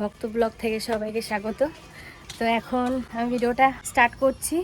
ভক্ত ব্লগ থেকে সবাইকে স্বাগত। তো এখন আমি ভিডিওটা স্টার্ট করছি।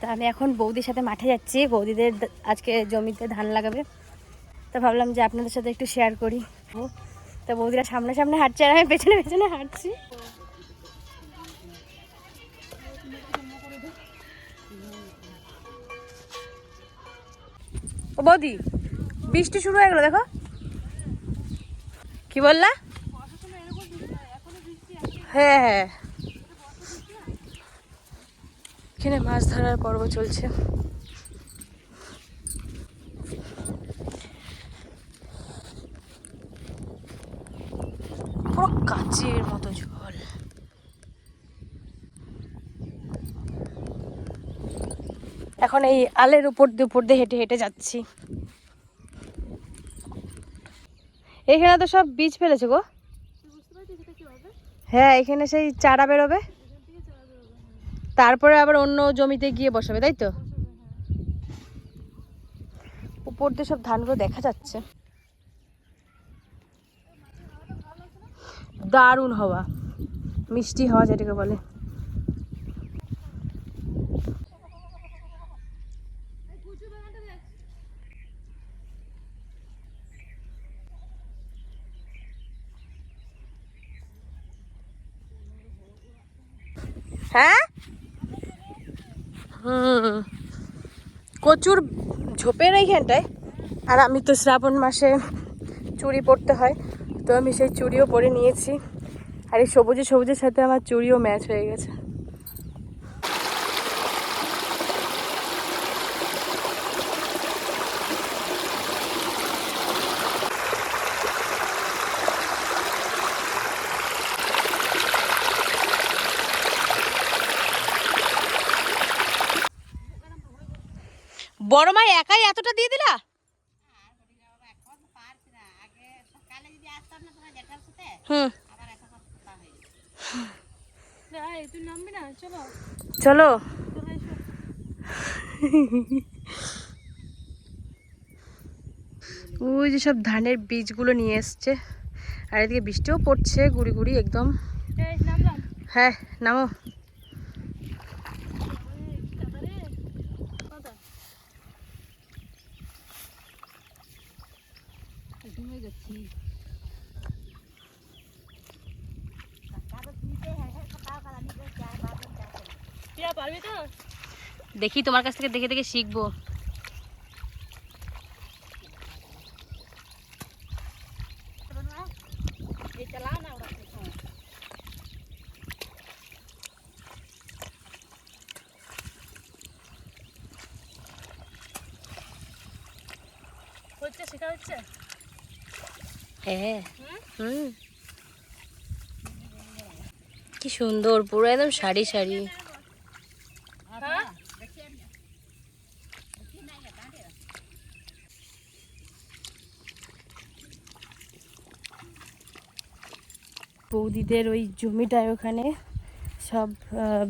তো আমি এখন বৌদির সাথে মাঠে যাচ্ছি। বৌদিদের আজকে জমিতে ধান লাগাবে। তো ভাবলাম যে আপনাদের সাথে একটু শেয়ার করি। তো বৌদিরা সামনে সামনে হাঁটছে আর আমি পেছনে পেছনে হাঁটছি। ও বৌদি, বৃষ্টি শুরু হয়ে গেলো দেখো। কি বললা? হ্যাঁ হ্যাঁ। এখানে মাছ ধরার পর্ব চলছে। পুরো কাচের মতো জল। এখন এই আলের উপর দিয়ে উপর দিয়ে হেঁটে হেঁটে যাচ্ছি। এখানে তো সব বীজ ফেলেছে গো। হ্যাঁ এখানে সেই চারা বেরোবে। তারপরে আবার অন্য জমিতে গিয়ে বসাবে, তাই তো? উপর দিয়ে সব ধানগুলো দেখা যাচ্ছে। দারুণ হওয়া, মিষ্টি হওয়া যেটাকে বলে হ্যাঁ হুম কচুর ঝোপের এইখানটায়। আর আমি তো শ্রাবণ মাসে চুড়ি পরতে হয়, তো আমি সেই চুড়িও পরে নিয়েছি। আর এই সবুজে সবুজের সাথে আমার চুরিও ম্যাচ হয়ে গেছে। বড় মা একাই এতটা দিয়ে দিলা? চলো। ওই যে সব ধানের বীজগুলো নিয়ে এসছে। আর এদিকে বৃষ্টিও পড়ছে গুড়ি গুড়ি একদম। হ্যাঁ নামো প্রিয়া পারবি তো দেখি তোমার কাছ থেকে দেখে দেখে শিখব। হচ্ছে শেখা হচ্ছে? হ্যাঁ। হুম? হুম। কি সুন্দর পুরো একদম সারি সারি বৌদিদের ওই জমিটায় ওখানে সব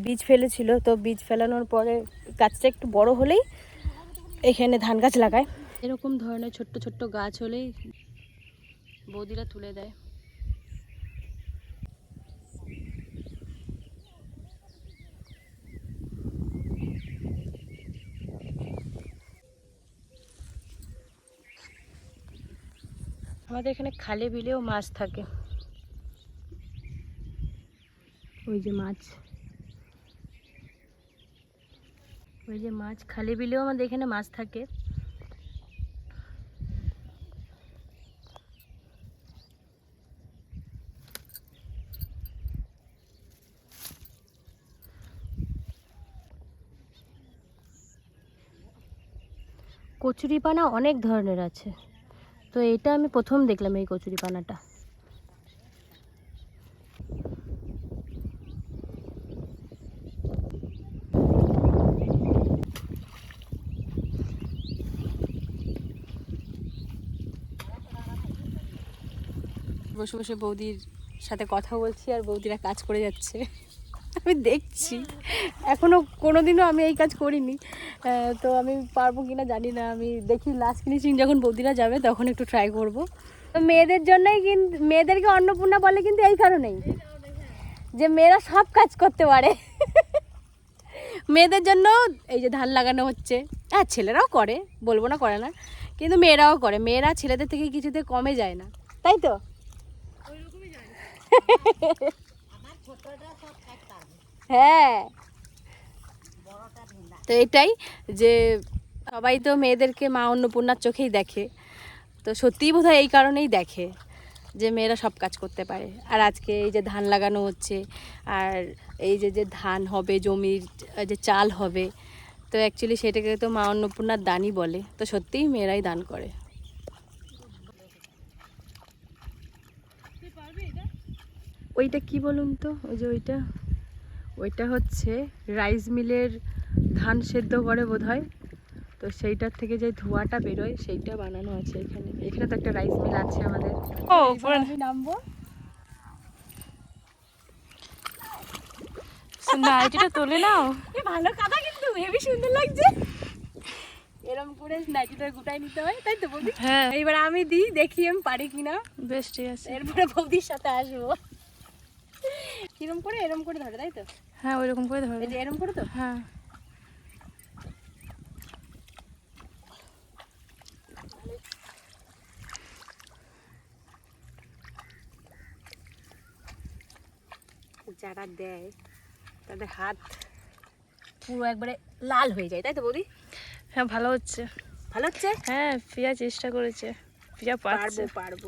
বীজ ফেলেছিল। তো বীজ ফেলানোর পরে গাছটা একটু বড় হলেই এখানে ধান গাছ লাগায়। এরকম ধরনের ছোট্ট ছোট্ট গাছ হলেই বৌদিরা তুলে দেয়। আমাদের এখানে খালে বিলেও মাছ থাকে। ওই যে মাছ। ওই যে মাছ, খালি বিলেও আমাদের এখানে মাছ থাকে। কচুরিপানা অনেক ধরনের আছে। তো এটা আমি প্রথম দেখলাম এই কচুরিপানাটা। বসে বসে বৌদির সাথে কথা বলছি আর বৌদিরা কাজ করে যাচ্ছে। আমি দেখছি। এখনও কোনোদিনও আমি এই কাজ করিনি। তো আমি পারব কিনা জানি না। আমি দেখি লাস্ট ফিনিশিং যখন বৌদিরা যাবে তখন একটু ট্রাই করব। তো মেয়েদের জন্যই কিন্তু মেয়েদেরকে অন্নপূর্ণা বলে কিন্তু এই কারণেই যে মেয়েরা সব কাজ করতে পারে। মেয়েদের জন্য এই যে ধান লাগানো হচ্ছে। হ্যাঁ ছেলেরাও করে, বলব না করে না। কিন্তু মেয়েরাও করে। মেয়েরা ছেলেদের থেকে কিছুতে কমে যায় না। তাই তো? হ্যাঁ। তো এটাই যে সবাই তো মেয়েদেরকে মা অন্নপূর্ণার চোখেই দেখে। তো সত্যিই বোধহয় এই কারণেই দেখে যে মেয়েরা সব কাজ করতে পারে। আর আজকে এই যে ধান লাগানো হচ্ছে আর এই যে যে ধান হবে জমির যে চাল হবে তো অ্যাকচুয়ালি সেটাকে তো মা অন্নপূর্ণার দানই বলে। তো সত্যিই মেয়েরাই দান করে তুই পারবি এটা ওইটা কি বলুন তো? ওই যে ওইটা? ওইটা হচ্ছে রাইস মিলের ধান সেদ্ধ করে বোধ হয় তো সেইটার থেকে যে ধোঁয়াটা বেরোয় সেইটা বানানো আছে এখানে। এখানে তো একটা রাইস মিল আছে আমাদের। ও এবার নামবো। নাইটিটা তোলে নাও। এ ভালো কাদা কিন্তু হেভি সুন্দর লাগছে। এরকম করে নাইটিটা গুটাই নিতে হয় তাই তো বৌদি? হ্যাঁ। এইবার আমি দিই দেখি আমি পারি কিনা। বেশ ঠিক আছে। এরপরে বৌদির সাথে আসব। কিরম করে এরম করে ধরে তাই তো? হ্যাঁ ওইরকম করে ধরো এরম করে তো? হ্যাঁ। যারা দেয় তাদের হাত পুরো একবারে লাল হয়ে যায় তাই তো বৌদি? হ্যাঁ ভালো হচ্ছে। ভালো হচ্ছে? হ্যাঁ প্রিয়া চেষ্টা করেছে। প্রিয়া পারব পারব।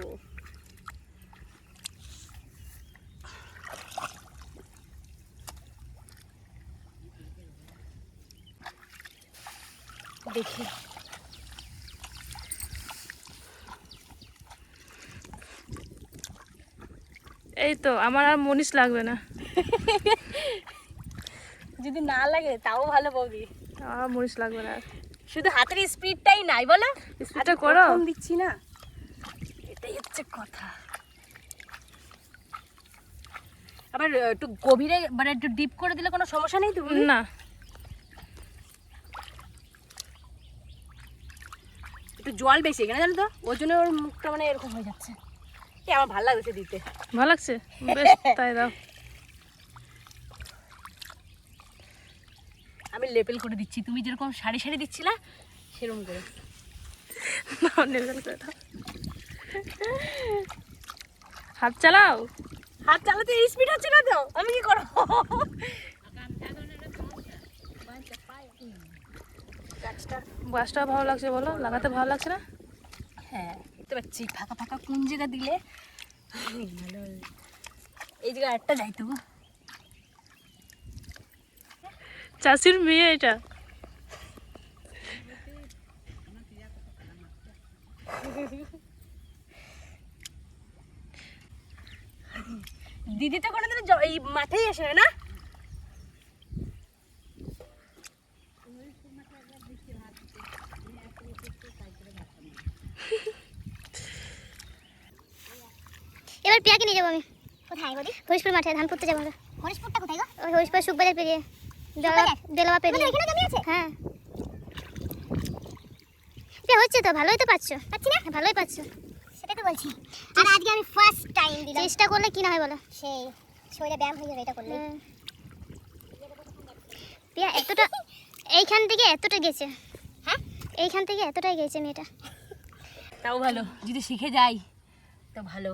দেখি। এই তো আমার আর মনীষ লাগবে না। যদি না লাগে তাও ভালো বৌদি। আমার মনীষ লাগবে না শুধু হাতের স্পিডটাই নাই বলো? স্পিডটা করো। প্রথম দিচ্ছি না। এটাই হচ্ছে কথা। আবার একটু গভীরে মানে একটু ডিপ করে দিলে কোনো সমস্যা নেই তো না। একটু জল বেশি এখানে জানো তো? ওর জন্য ওর মুখটা মানে এরকম হয়ে যাচ্ছে। এ আমার ভালো লাগছে দিতে। ভালো লাগছে? বেশ তাই দাও। আমি লেপেল করে দিচ্ছি। তুমি যেরকম সারি সারি দিচ্ছিলা সেরকম করে। নেবেল করে দাও। হাত চালাও। হাত চালাতে স্পিড হচ্ছে না তো? আমি কি করব? গাছটা ভালো লাগছে বলো? লাগাতে ভালো লাগছে না? হ্যাঁ দেখতে পাচ্ছি ফাঁকা ফাঁকা কোন জায়গা দিলে। ভালো এই জায়গায় একটা যাই তো। চাষির মেয়ে এটা। দিদি তো কোনোদিন এই মাঠেই আসে না? এবার পিয়াকে নিয়ে যাব আমি। কোথায় বলি হরিশপুর মাঠে ধান পুঁততে যাব আমরা। হরিশপুরটা কোথায় গো? ওই হরিশপুর সুখবাজার পেরিয়ে দেলওয়া পেরিয়ে। এখানে জমি আছে? হ্যাঁ। এটা হচ্ছে তো ভালোই তো পাচ্ছ। পাচ্ছি না? ভালোই পাচ্ছ। সেটা তো বলছি। আর আজকে আমি ফার্স্ট টাইম দিলাম। চেষ্টা করলে কি না হয় বলো? সেই শরীরে ব্যায়াম হয়ে যাবে এটা করলে। পিয়া এতটা এইখান থেকে এতটা গেছে। হ্যাঁ? এইখান থেকে এতটাই গেছে মেয়েটা। তাও ভালো যদি শিখে যাই তো ভালো।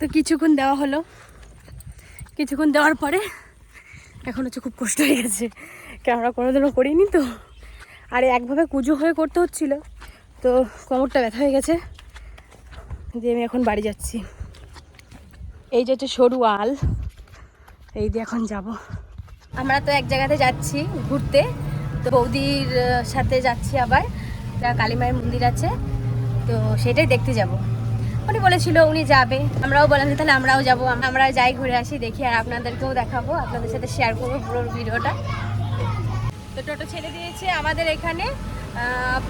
তো কিছুক্ষণ দেওয়া হলো। কিছুক্ষণ দেওয়ার পরে এখন হচ্ছে খুব কষ্ট হয়ে গেছে। ক্যামেরা কোনোদিনও করিনি তো। আর একভাবে কুজো হয়ে করতে হচ্ছিল। তো কোমরটা ব্যথা হয়ে গেছে। দিয়ে আমি এখন বাড়ি যাচ্ছি। এই যে হচ্ছে সরু আল। এই দিয়ে এখন যাব। আমরা তো এক জায়গাতে যাচ্ছি ঘুরতে। তো বৌদির সাথে যাচ্ছি আবার। কালীমায়ের মন্দির আছে। তো সেটাই দেখতে যাব। উনি বলেছিল উনি যাবে। আমরাও বললাম যে তাহলে আমরাও যাব। আমরা যাই ঘুরে আসি, দেখি, আর আপনাদেরকেও দেখাবো। আপনাদের সাথে শেয়ার করব পুরো ভিডিওটা। তো টোটো ছেড়ে দিয়েছে আমাদের এখানে।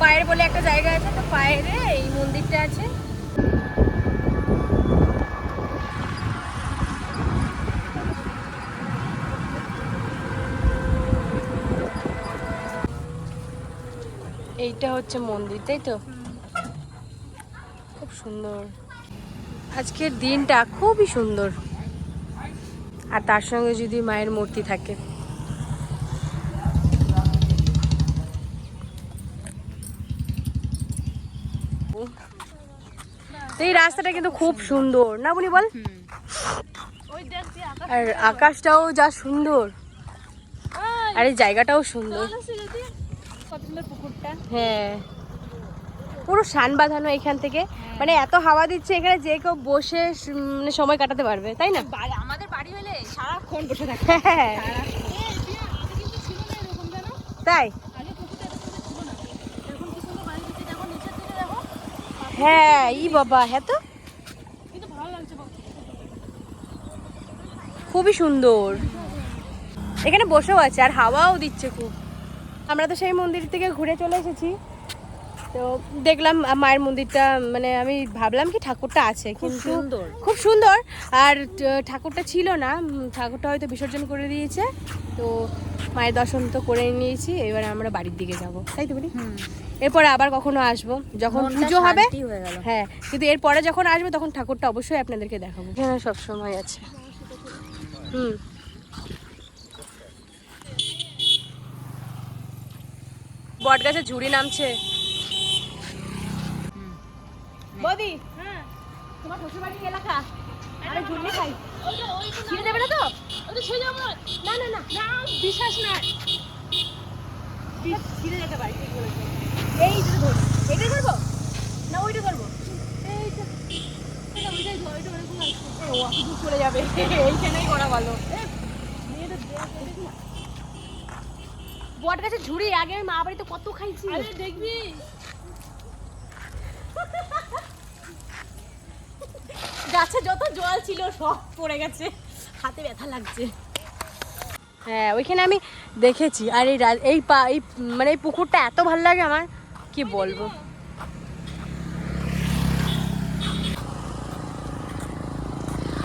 পায়ের বলে একটা জায়গা আছে, তো পায়েরে এই মন্দিরটা আছে। এইটা হচ্ছে মন্দির, তাই তো? খুব সুন্দর। আজকের দিনটা খুবই সুন্দর। আর তার সঙ্গে যদি মায়ের মূর্তি থাকে। তো এই রাস্তাটা কিন্তু খুব সুন্দর। না বলি বল? আর আকাশটাও যা সুন্দর। আর এই জায়গাটাও সুন্দর। পুকুরটা হ্যাঁ। পুরো শান বাঁধানো এখান থেকে। মানে এত হাওয়া দিচ্ছে এখানে যে কেউ বসে মানে সময় কাটাতে পারবে তাই না? আমাদের বাড়ি হলে সারাক্ষণ বসে থাকে হ্যাঁ। তাই? হ্যাঁ ই বাবা হ্যাঁ তো। খুবই সুন্দর। এখানে বসেও আছে, আর হাওয়াও দিচ্ছে খুব। আমরা তো সেই মন্দির থেকে ঘুরে চলে এসেছি। তো দেখলাম মায়ের মন্দিরটা মানে আমি ভাবলাম কি ঠাকুরটা আছে কিন্তু। খুব সুন্দর। আর ঠাকুরটা ছিল না ঠাকুরটা হয়তো বিসর্জন করে দিয়েছে। তো মায়ের দর্শন তো করে নিয়েছি এবার আমরা বাড়ির দিকে যাব। তাই তো বলি? এরপরে আবার কখনো আসব যখন পুজো হবে। হ্যাঁ কিন্তু এরপরে যখন আসবে তখন ঠাকুরটা অবশ্যই আপনাদেরকে দেখাবো। হ্যাঁ সব সময় আছে। হুম। বট গাছে ঝুড়ি নামছে। বৌদি হ্যাঁ। তোমার শ্বশুর বাড়ির এলাকা আরে ঝুড়ি খাই ছিঁড়ে দেবে না তো? ওটা ছেড়ে যাব না। না না না। না বিশ্বাস নাই। ছিঁড়ে যেতে পারি এই ধরবো। এইটাই ধরবো? না ওইটা ধরবো? এইটা ওইটাই ধর ওইটা ওরকম ও অত চলে যাবে। এইখানেই করা ভালো। বট গাছে ঝুড়ি আগে আমি মা বাড়িতে কত খাইছি। আরে দেখবি? গাছে যত জল ছিল, সব পড়ে গেছে। হাতে ব্যথা লাগছে। হ্যাঁ ওইখানে আমি দেখেছি। আর এই এই পা এই মানে এই পুকুরটা এত ভালো লাগে আমার, কি বলব?